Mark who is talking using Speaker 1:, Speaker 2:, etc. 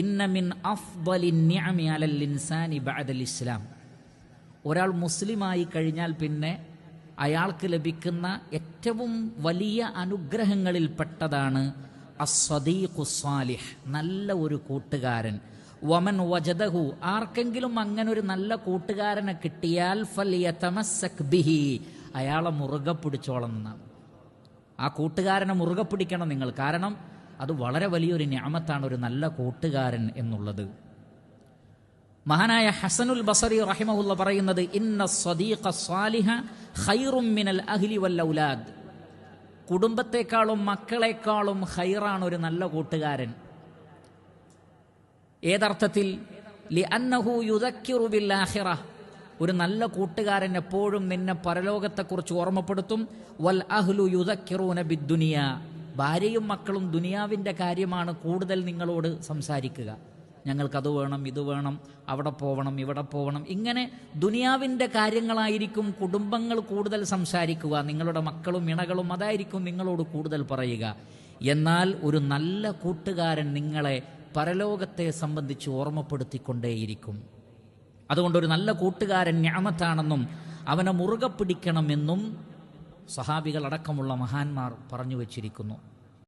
Speaker 1: ഇന്നമിൻ ഇസ്ലാം. ഒരാൾ മുസ്ലിമായി കഴിഞ്ഞാൽ പിന്നെ അയാൾക്ക് ലഭിക്കുന്ന ഏറ്റവും വലിയ അനുഗ്രഹങ്ങളിൽപ്പെട്ടതാണ് അസ്വദീഖുസ്വാലിഹ് നല്ല ഒരു കൂട്ടുകാരൻ. വമൻ വജദഹു ആർക്കെങ്കിലും അങ്ങനെ ഒരു നല്ല കൂട്ടുകാരനെ കിട്ടിയാൽ ബിഹി അയാളെ മുറുകെ പിടിച്ചോളണം ആ കൂട്ടുകാരനെ മുറുകെ പിടിക്കണം നിങ്ങൾ. കാരണം അത് വളരെ വലിയൊരു ഞാമത്താണ് ഒരു നല്ല കൂട്ടുകാരൻ എന്നുള്ളത്. മഹാനായ ഹസനുൽ ബസറി റഹിമഹുല്ല പറയുന്നത് ഇന്ന സ്വദീഖ സ്വാലിഹ ഖൈറും മിനൽ അഹ്ലി വൽ ഔലാദ്. കുടുംബത്തെക്കാളും മക്കളെക്കാളും ഹൈറാണ് ഒരു നല്ല കൂട്ടുകാരൻ. ഏതർത്ഥത്തിൽ? ഒരു നല്ല കൂട്ടുകാരൻ എപ്പോഴും നിന്നെ പരലോകത്തെക്കുറിച്ച് ഓർമ്മപ്പെടുത്തും. വൽ അഹ്ലു യുദക്കിറൂന ബിദ്ദുനിയ ഭാര്യയും മക്കളും ദുനിയാവിന്റെ കാര്യമാണ് കൂടുതൽ നിങ്ങളോട് സംസാരിക്കുക. ഞങ്ങൾക്കത് വേണം ഇത് വേണം അവിടെ പോവണം ഇവിടെ പോവണം. ഇങ്ങനെ ദുനിയാവിന്റെ കാര്യങ്ങളായിരിക്കും കുടുംബങ്ങൾ കൂടുതൽ സംസാരിക്കുക. നിങ്ങളുടെ മക്കളും ഇണകളും അതായിരിക്കും നിങ്ങളോട് കൂടുതൽ പറയുക. എന്നാൽ ഒരു നല്ല കൂട്ടുകാരൻ നിങ്ങളെ പരലോകത്തെ സംബന്ധിച്ച് ഓർമ്മപ്പെടുത്തിക്കൊണ്ടേയിരിക്കും. അതുകൊണ്ട് ഒരു നല്ല കൂട്ടുകാരൻ ഞാമത്താണെന്നും അവനെ മുറുകെ പിടിക്കണമെന്നും സഹാബികൾ അടക്കമുള്ള മഹാന്മാർ പറഞ്ഞു വച്ചിരിക്കുന്നു.